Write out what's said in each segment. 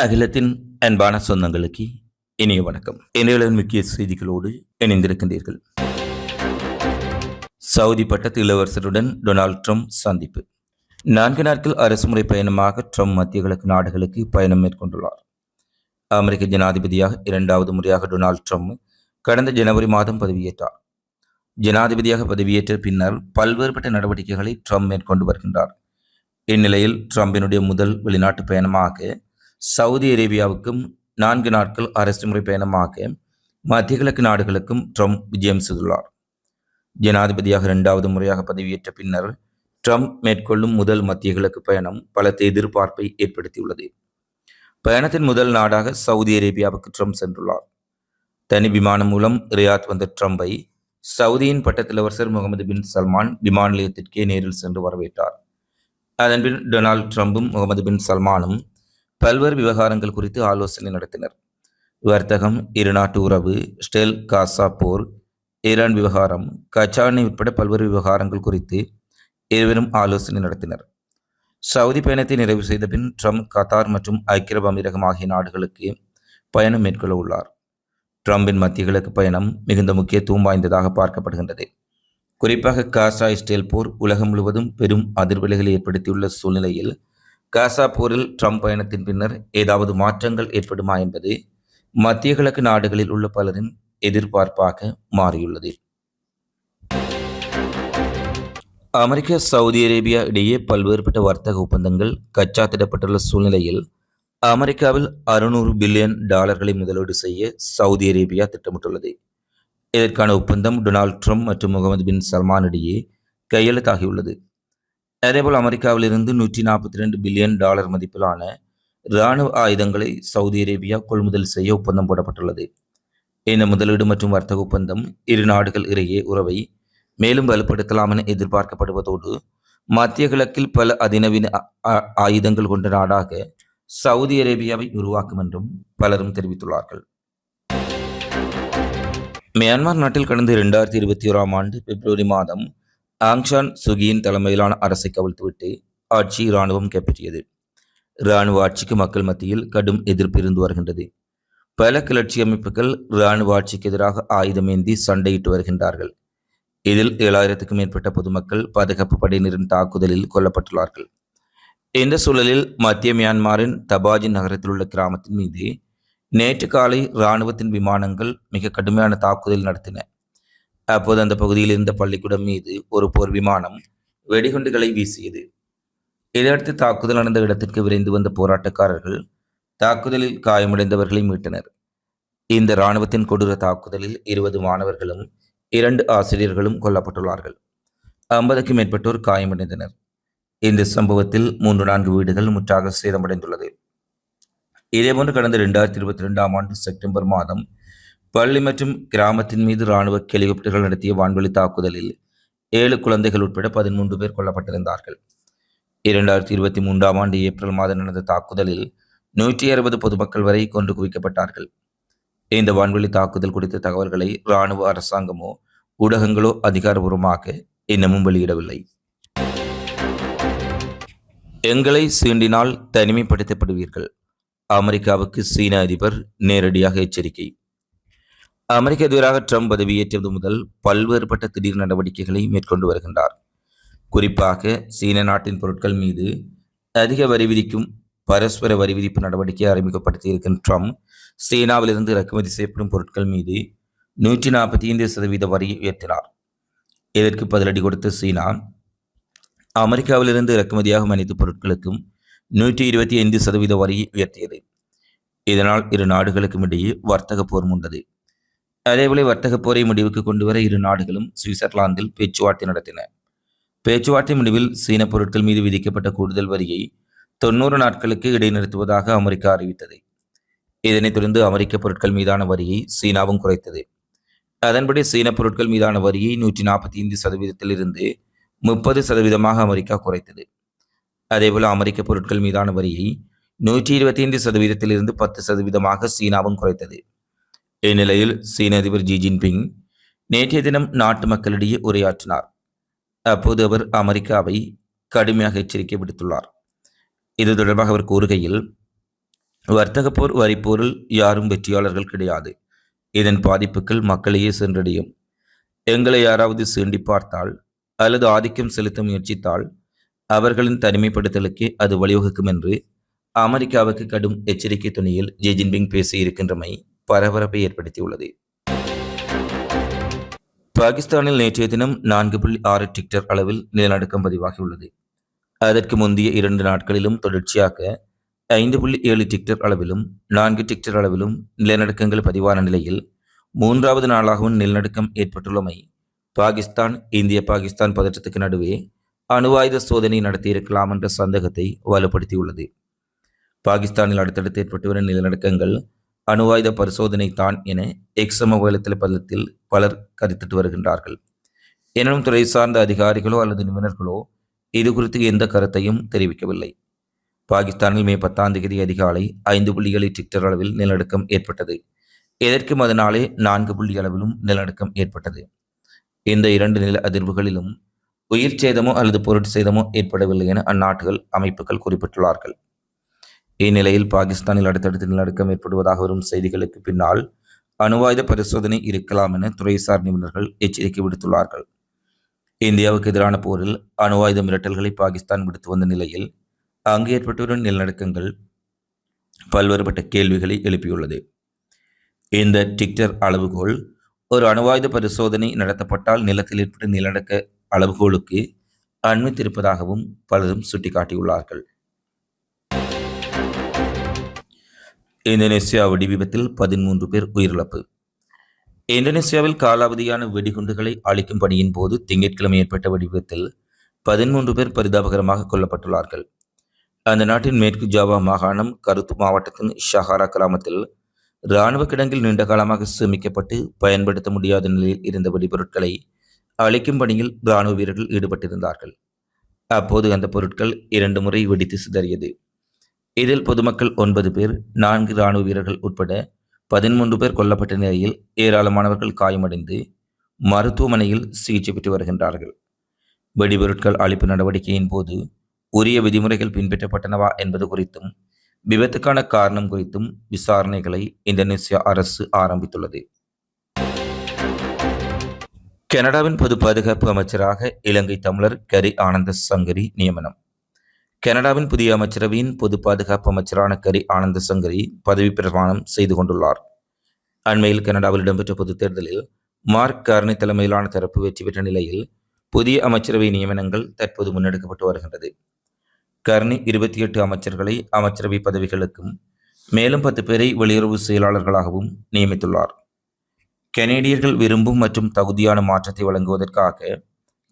அகிலத்தின் அன்பான சொந்தங்களுக்கு இனிய வணக்கம். இன்றைய முக்கிய செய்திகளோடு இணைந்திருக்கின்றீர்கள். சவுதி பட்டத்து இளவரசருடன் டொனால்ட் ட்ரம்ப் சந்திப்பு. நான்கு நாட்கள் அரசுமுறை பயணமாக ட்ரம்ப் மத்திய கிழக்கு நாடுகளுக்கு பயணம் மேற்கொண்டுள்ளார். அமெரிக்க ஜனாதிபதியாக இரண்டாவது முறையாக டொனால்ட் ட்ரம்ப் கடந்த ஜனவரி மாதம் பதவியேற்றார். ஜனாதிபதியாக பதவியேற்ற பின்னர் பல்வேறுபட்ட நடவடிக்கைகளை ட்ரம்ப் மேற்கொண்டு வருகின்றார். இந்நிலையில் ட்ரம்பினுடைய முதல் வெளிநாட்டு பயணமாக சவுதி அரேபியாவுக்கும் நான்கு நாட்கள் அரசுமுறை பயணமாக மத்திய கிழக்கு நாடுகளுக்கும் ட்ரம்ப் விஜயம் செய்துள்ளார். ஜனாதிபதியாக இரண்டாவது முறையாக பதவியேற்ற பின்னர் ட்ரம்ப் மேற்கொள்ளும் முதல் மத்திய கிழக்கு பயணம் பலத்த எதிர்பார்ப்பை ஏற்படுத்தியுள்ளது. பயணத்தின் முதல் நாடாக சவுதி அரேபியாவுக்கு ட்ரம்ப் சென்றுள்ளார். தனி விமானம் மூலம் ரியாத் வந்த ட்ரம்பை சவுதியின் பட்டத்திலவரசர் முகமது பின் சல்மான் விமான நிலையத்திற்கே நேரில் சென்று வரவேற்றார். அதன்பின் டொனால்ட் ட்ரம்பும் முகமது பின் சல்மானும் பல்வேறு விவகாரங்கள் குறித்து ஆலோசனை நடத்தினர். வர்த்தகம் இருநாட்டு உறவு ஸ்டெல் காசா போர் ஈரான் விவகாரம் கச்சா உட்பட பல்வேறு விவகாரங்கள் குறித்து இருவரும் ஆலோசனை நடத்தினர். சவுதி பயணத்தை நிறைவு செய்த பின் ட்ரம்ப் கத்தார் மற்றும் ஐக்கிய அரபு அமீரகம் ஆகிய நாடுகளுக்கு பயணம் மேற்கொள்ள உள்ளார். ட்ரம்பின் மத்திய கிழக்கு பயணம் மிகுந்த முக்கியத்துவம் வாய்ந்ததாக பார்க்கப்படுகின்றது. குறிப்பாக காசா இஸ்ரேல் போர் உலகம் முழுவதும் பெரும் அதிர்வலைகளை ஏற்படுத்தியுள்ள சூழ்நிலையில் காசா போரில் ட்ரம்ப் பயணத்தின் பின்னர் ஏதாவது மாற்றங்கள் ஏற்படுமா என்பது மத்திய கிழக்கு நாடுகளில் உள்ள பலரின் எதிர்பார்ப்பாக மாறியுள்ளது. அமெரிக்கா சவுதி அரேபியா இடையே பல்வேறுபட்ட வர்த்தக ஒப்பந்தங்கள் கச்சாத்திடப்பட்டுள்ள சூழ்நிலையில் அமெரிக்காவில் அறுநூறு பில்லியன் டாலர்களை முதலீடு செய்ய சவுதி அரேபியா திட்டமிட்டுள்ளது. இதற்கான ஒப்பந்தம் டொனால்ட் ட்ரம்ப் மற்றும் முகமது பின் சல்மான் இடையே கையெழுத்தாகியுள்ளது. அதேபோல் அமெரிக்காவிலிருந்து நூற்றி நாற்பத்தி ரெண்டு பில்லியன் டாலர் மதிப்பிலான இராணுவ ஆயுதங்களை சவுதி அரேபியா கொள்முதல் செய்ய ஒப்பந்தம் போடப்பட்டுள்ளது. இந்த முதலீடு மற்றும் வர்த்தக ஒப்பந்தம் இரு நாடுகள் இடையே உறவை மேலும் வலுப்படுத்தலாம் என எதிர்பார்க்கப்படுவதோடு மத்திய கிழக்கில் பல அதிநவீன ஆயுதங்கள் கொண்ட நாடாக சவுதி அரேபியாவை உருவாக்கும் என்றும் பலரும் தெரிவித்துள்ளார்கள். மியான்மர் நாட்டில் கடந்த இரண்டாயிரத்தி இருபத்தி ஓராம் ஆண்டு பிப்ரவரி மாதம் ஆங்ஷான் சுகியின் தலைமையிலான அரசை கவிழ்த்துவிட்டு ஆட்சி இராணுவம் கைப்பற்றியது. இராணுவ ஆட்சிக்கு மக்கள் மத்தியில் கடும் எதிர்ப்பு இருந்து வருகின்றது. பல கிளர்ச்சி அமைப்புகள் இராணுவ ஆட்சிக்கு எதிராக ஆயுதமேந்தி சண்டையிட்டு வருகின்றார்கள். இதில் ஏழாயிரத்துக்கும் மேற்பட்ட பொதுமக்கள் பாதுகாப்பு படையினரின் தாக்குதலில் கொல்லப்பட்டுள்ளார்கள். இந்த சூழலில் மத்திய மியான்மரின் தபாஜி நகரத்தில் உள்ள கிராமத்தின் மீது நேற்று காலை இராணுவத்தின் விமானங்கள் மிக கடுமையான தாக்குதல் நடத்தின. அப்போது அந்த பகுதியில் இருந்த பள்ளிக்கூடம் மீது ஒரு போர் விமானம் வெடிகுண்டுகளை வீசியது. இதையடுத்து தாக்குதல் நடந்த இடத்திற்கு விரைந்து வந்த போராட்டக்காரர்கள் தாக்குதலில் காயமடைந்தவர்களை மீட்டனர். இந்த இராணுவத்தின் கொடூர தாக்குதலில் இருபது மாணவர்களும் இரண்டு ஆசிரியர்களும் கொல்லப்பட்டுள்ளார்கள். ஐம்பதுக்கும் மேற்பட்டோர் காயமடைந்தனர். இந்த சம்பவத்தில் மூன்று நான்கு வீடுகள் முற்றாக சேதமடைந்துள்ளது. இதேபோன்று கடந்த இரண்டாயிரத்தி இருபத்தி ரெண்டாம் ஆண்டு செப்டம்பர் மாதம் பள்ளி மற்றும் கிராமத்தின் மீது இராணுவ ஹெலிகாப்டர்கள் நடத்திய வான்வெளி தாக்குதலில் ஏழு குழந்தைகள் உட்பட பதிமூன்று பேர் கொல்லப்பட்டிருந்தார்கள். இரண்டாயிரத்தி இருபத்தி மூன்றாம் ஆண்டு ஏப்ரல் மாதம் நடந்த தாக்குதலில் நூற்றி அறுபது பொதுமக்கள் வரை கொண்டு குவிக்கப்பட்டார்கள். இந்த வான்வெளி தாக்குதல் குறித்த தகவல்களை இராணுவ அரசாங்கமோ ஊடகங்களோ அதிகாரபூர்வமாக இன்னமும் வெளியிடவில்லை. எங்களை சீண்டினால் தனிமைப்படுத்தப்படுவீர்கள். அமெரிக்காவுக்கு சீன அதிபர் நேரடியாக எச்சரிக்கை. அமெரிக்க அதிபராக ட்ரம்ப் பதவியேற்றது முதல் பல்வேறுபட்ட திடீர் நடவடிக்கைகளை மேற்கொண்டு வருகின்றார். குறிப்பாக சீன நாட்டின் பொருட்கள் மீது அதிக வரி விதிக்கும் பரஸ்பர வரி விதிப்பு நடவடிக்கையை அறிமுகப்படுத்தியிருக்கும் ட்ரம்ப் சீனாவிலிருந்து இறக்குமதி செய்யப்படும் பொருட்கள் மீது நூற்றி நாற்பத்தி ஐந்து சதவீத வரி உயர்த்தினார். இதற்கு பதிலடி கொடுத்த சீனா அமெரிக்காவிலிருந்து இறக்குமதியாகும் அனைத்து பொருட்களுக்கும் நூற்றி இருபத்தி ஐந்து சதவீத வரியை உயர்த்தியது. இதனால் இரு நாடுகளுக்கும் இடையே வர்த்தக போர் முண்டது. அதேபோல வர்த்தக போரை முடிவுக்கு கொண்டுவர இரு நாடுகளும் சுவிட்சர்லாந்தில் பேச்சுவார்த்தை நடத்தின. பேச்சுவார்த்தை முடிவில் சீன பொருட்கள் மீது விதிக்கப்பட்ட கூடுதல் வரியை தொண்ணூறு நாட்களுக்கு இடைநிறுத்துவதாக அமெரிக்கா அறிவித்தது. இதனைத் தொடர்ந்து அமெரிக்க பொருட்கள் மீதான வரியை சீனாவும் குறைத்தது. அதன்படி சீன பொருட்கள் மீதான வரியை நூற்றி நாற்பத்தி ஐந்து சதவீதத்தில் இருந்து முப்பது சதவீதமாக அமெரிக்கா குறைத்தது. அதேபோல அமெரிக்க பொருட்கள் மீதான வரியை நூற்றி இருபத்தி ஐந்து சதவீதத்திலிருந்து பத்து சதவீதமாக சீனாவும் குறைத்தது. இந்நிலையில் சீன அதிபர் ஜி ஜின்பிங் நேற்றைய தினம் நாட்டு மக்களிடையே உரையாற்றினார். அப்போது அவர் அமெரிக்காவை கடுமையாக எச்சரிக்கை விடுத்துள்ளார். இது தொடர்பாக அவர் கூறுகையில் வர்த்தக போர் வரிப்போரில் யாரும் வெற்றியாளர்கள் கிடையாது. இதன் பாதிப்புகள் மக்களையே சென்றடையும். எங்களை யாராவது சீண்டி பார்த்தால் அல்லது ஆதிக்கம் செலுத்த முயற்சித்தால் அவர்களின் தனிமைப்படுத்தலுக்கே அது வழிவகுக்கும் என்று அமெரிக்காவுக்கு கடும் எச்சரிக்கை துணியில் ஜி ஜின்பிங் பேசியிருக்கின்றமை பரபரப்பை ஏற்படுத்தியுள்ளது. பாகிஸ்தானில் நேற்றைய தினம் நான்கு புள்ளி ஆறு டிக்டர் அளவில் நிலநடுக்கம் பதிவாகியுள்ளது. அதற்கு முந்தைய இரண்டு நாட்களிலும் தொடர்ச்சியாக ஐந்து புள்ளி ஏழு டிக்டர் அளவிலும் நான்கு டிக்டர் அளவிலும் நிலநடுக்கங்கள் பதிவான நிலையில் மூன்றாவது நாளாகவும் நிலநடுக்கம் ஏற்பட்டுள்ளமை பாகிஸ்தான் இந்திய பாகிஸ்தான் பதற்றத்துக்கு நடுவே அணுவாயுத சோதனை நடத்தியிருக்கலாம் என்ற சந்தேகத்தை வலுப்படுத்தியுள்ளது. பாகிஸ்தானில் அடுத்தடுத்து ஏற்பட்டு வரும் நிலநடுக்கங்கள் அணுவாயுத பரிசோதனை தான் என எக்ஸம பதத்தில் பலர் கருத்திட்டு வருகின்றார்கள். எனினும் துறை சார்ந்த அதிகாரிகளோ அல்லது நிபுணர்களோ இது குறித்து எந்த கருத்தையும் தெரிவிக்கவில்லை. பாகிஸ்தானில் மே பத்தாம் தேதி அதிகாலை ஐந்து புள்ளிகளை டிக்டர் அளவில் நிலநடுக்கம் ஏற்பட்டது. இதற்கும் அதனாலே நான்கு புள்ளி அளவிலும் நிலநடுக்கம் ஏற்பட்டது. இந்த இரண்டு நில அதிர்வுகளிலும் உயிர் சேதமோ அல்லது பொருட்சேதமோ ஏற்படவில்லை என அந்நாட்டுகள் அமைப்புகள் குறிப்பிட்டுள்ளார்கள். இந்நிலையில் பாகிஸ்தானில் அடுத்தடுத்து நிலநடுக்கம் ஏற்படுவதாக வரும் செய்திகளுக்கு பின்னால் அணுவாயுத பரிசோதனை இருக்கலாம் என துறைசார் நிபுணர்கள் எச்சரிக்கை விடுத்துள்ளார்கள். இந்தியாவுக்கு எதிரான போரில் அணுவாயுத மிரட்டல்களை பாகிஸ்தான் விடுத்து வந்த நிலையில் அங்கு ஏற்பட்டு நிலநடுக்கங்கள் பல்வேறுபட்ட கேள்விகளை எழுப்பியுள்ளது. இந்த டிக்டர் அளவுகோல் ஒரு அணுவாயுத பரிசோதனை நடத்தப்பட்டால் நிலத்தில் ஏற்பட்ட நிலநடுக்க அளவுகோலுக்கு அண்மித்திருப்பதாகவும் பலரும் சுட்டிக்காட்டியுள்ளார்கள். இந்தோனேசியா வெடி விபத்தில் பதிமூன்று பேர் உயிரிழப்பு. இந்தோனேசியாவில் காலாவதியான வெடிகுண்டுகளை அளிக்கும் பணியின் போது திங்கட்கிழமை ஏற்பட்ட வெடிவிபத்தில் பதிமூன்று பேர் பரிதாபகரமாக கொல்லப்பட்டுள்ளார்கள். அந்த நாட்டின் மேற்கு ஜாவா மாகாணம் கருத்து மாவட்டத்தின் ஷஹாரா கிராமத்தில் இராணுவ கிடங்கில் நீண்ட காலமாக சேமிக்கப்பட்டு பயன்படுத்த முடியாத நிலையில் இருந்த வெடிபொருட்களை அழிக்கும் பணியில் இராணுவ வீரர்கள் ஈடுபட்டிருந்தார்கள். அப்போது அந்த பொருட்கள் இரண்டு முறை வெடித்து சிதறியது. இதில் பொதுமக்கள் ஒன்பது பேர் நான்கு இராணுவ வீரர்கள் உட்பட பதிமூன்று பேர் கொல்லப்பட்ட நிலையில் ஏராளமானவர்கள் காயமடைந்து மருத்துவமனையில் சிகிச்சை பெற்று வருகின்றார்கள். வெடிபொருட்கள் அழிப்பு நடவடிக்கையின் போது உரிய விதிமுறைகள் பின்பற்றப்பட்டனவா என்பது குறித்தும் விபத்துக்கான காரணம் குறித்தும் விசாரணைகளை இந்தோனேசியா அரசு ஆரம்பித்துள்ளது. கனடாவின் பொது பாதுகாப்பு அமைச்சராக இலங்கை தமிழர் கரி ஆனந்த சங்கரி நியமனம். கனடாவின் புதிய அமைச்சரவையின் பொது பாதுகாப்பு அமைச்சரான கரி ஆனந்த சங்கரி பதவி பிரமாணம் செய்து கொண்டுள்ளார். அண்மையில் கனடாவில் இடம்பெற்ற பொதுத் தேர்தலில் மார்க் கார்னி தலைமையிலான தரப்பு வெற்றி பெற்ற நிலையில் புதிய அமைச்சரவை நியமனங்கள் தற்போது முன்னெடுக்கப்பட்டு வருகின்றது. கர்னி இருபத்தி எட்டு அமைச்சர்களை அமைச்சரவை பதவிகளுக்கும் மேலும் பத்து பேரை வெளியுறவு செயலாளர்களாகவும் நியமித்துள்ளார். கனேடியர்கள் விரும்பும் மற்றும் தகுதியான மாற்றத்தை வழங்குவதற்காக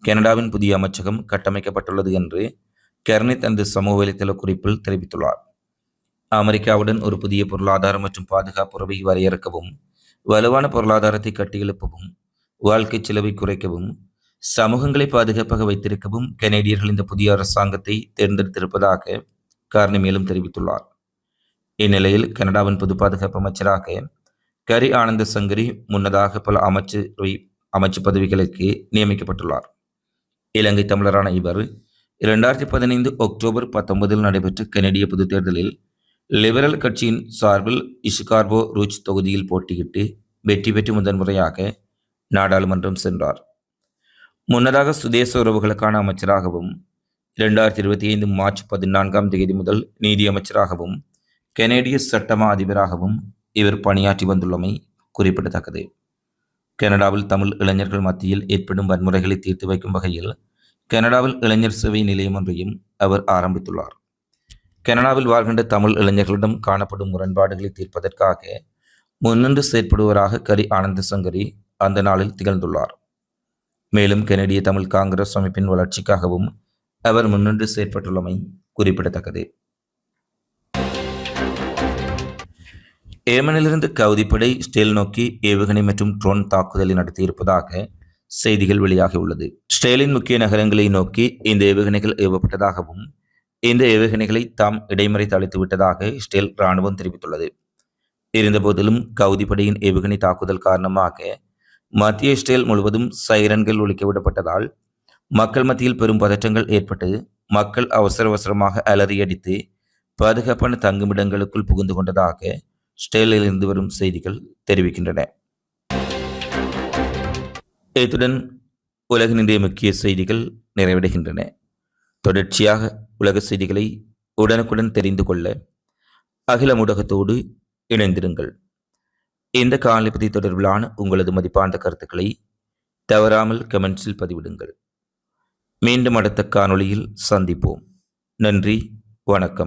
கனடாவின் புதிய அமைச்சகம் கட்டமைக்கப்பட்டுள்ளது என்று கெர்னி தனது சமூக வலைதள குறிப்பில் தெரிவித்துள்ளார். அமெரிக்காவுடன் ஒரு புதிய பொருளாதார மற்றும் பாதுகாப்பு உறவை வரையறுக்கவும் வலுவான பொருளாதாரத்தை கட்டியெழுப்பவும் வாழ்க்கை செலவை குறைக்கவும் சமூகங்களை பாதுகாப்பாக வைத்திருக்கவும் கனேடியர்கள் இந்த புதிய அரசாங்கத்தை தேர்ந்தெடுத்திருப்பதாக கார்னி மேலும் தெரிவித்துள்ளார். இந்நிலையில் கனடாவின் பொது பாதுகாப்பு அமைச்சராக கரி ஆனந்த சங்கரி முன்னதாக பல அமைச்சரவை அமைச்சு பதவிகளுக்கு நியமிக்கப்பட்டுள்ளார். இலங்கை தமிழரான இவர் இரண்டாயிரத்தி பதினைந்து அக்டோபர் பத்தொன்பதில் நடைபெற்ற கனடிய பொதுத் தேர்தலில் லிபரல் கட்சியின் சார்பில் இசுகார்போ ரூச் தொகுதியில் போட்டியிட்டு வெற்றி பெற்று முதன்முறையாக நாடாளுமன்றம் சென்றார். முன்னதாக சுதேச உறவுகளுக்கான அமைச்சராகவும் இரண்டாயிரத்தி இருபத்தி ஐந்து மார்ச் பதினான்காம் தேதி முதல் நீதியமைச்சராகவும் கனேடிய சட்டமா அதிபராகவும் இவர் பணியாற்றி வந்துள்ளமை குறிப்பிடத்தக்கது. கனடாவில் தமிழ் இளைஞர்கள் மத்தியில் ஏற்படும் வன்முறைகளை தீர்த்து வைக்கும் வகையில் கனடாவில் இளைஞர் சேவை நிலையம் ஒன்றையும் அவர் ஆரம்பித்துள்ளார். கனடாவில் வாழ்கின்ற தமிழ் இளைஞர்களிடம் காணப்படும் முரண்பாடுகளை தீர்ப்பதற்காக முன்னின்று செயற்படுவராக கரி ஆனந்த சங்கரி அந்த நாளில் திகழ்ந்துள்ளார். மேலும் கெனடிய தமிழ் காங்கிரஸ் அமைப்பின் வளர்ச்சிக்காகவும் அவர் முன்னின்று செயற்பட்டுள்ளமை குறிப்பிடத்தக்கது. ஏமனிலிருந்து கவுதிப்படை ஸ்டேல் நோக்கி ஏவுகணை மற்றும் ட்ரோன் தாக்குதலை நடத்தியிருப்பதாக செய்திகள் வெளியாகியுள்ளது ஸ்டேலின் முக்கிய நகரங்களை நோக்கி இந்த ஏவுகணைகள் ஏவப்பட்டதாகவும் இந்த ஏவுகணைகளை தாம் இடைமறை தளித்து விட்டதாக ஸ்டேல் இராணுவம் தெரிவித்துள்ளது. இருந்தபோதிலும் கவுதிப்படையின் ஏவுகணை தாக்குதல் காரணமாக மத்திய இஸ்ரேல் முழுவதும் சைரன்கள் ஒழிக்க விடப்பட்டதால் மக்கள் மத்தியில் பெரும் பதற்றங்கள் ஏற்பட்டு மக்கள் அவசர அவசரமாக அலறியடித்து பாதுகாப்பான தங்குமிடங்களுக்குள் புகுந்து கொண்டதாக ஸ்டேலிலிருந்து வரும் செய்திகள் தெரிவிக்கின்றன. இத்துடன் உலகின் இன்றைய முக்கிய செய்திகள் நிறைவடைகின்றன. தொடர்ச்சியாக உலக செய்திகளை உடனுக்குடன் தெரிந்து கொள்ள அகில ஊடகத்தோடு இணைந்திருங்கள். இந்த காலப்பதி தொடர்பிலான உங்களது மதிப்பார்ந்த கருத்துக்களை தவறாமல் கமெண்ட்ஸில் பதிவிடுங்கள். மீண்டும் அடுத்த காணொளியில் சந்திப்போம். நன்றி வணக்கம்.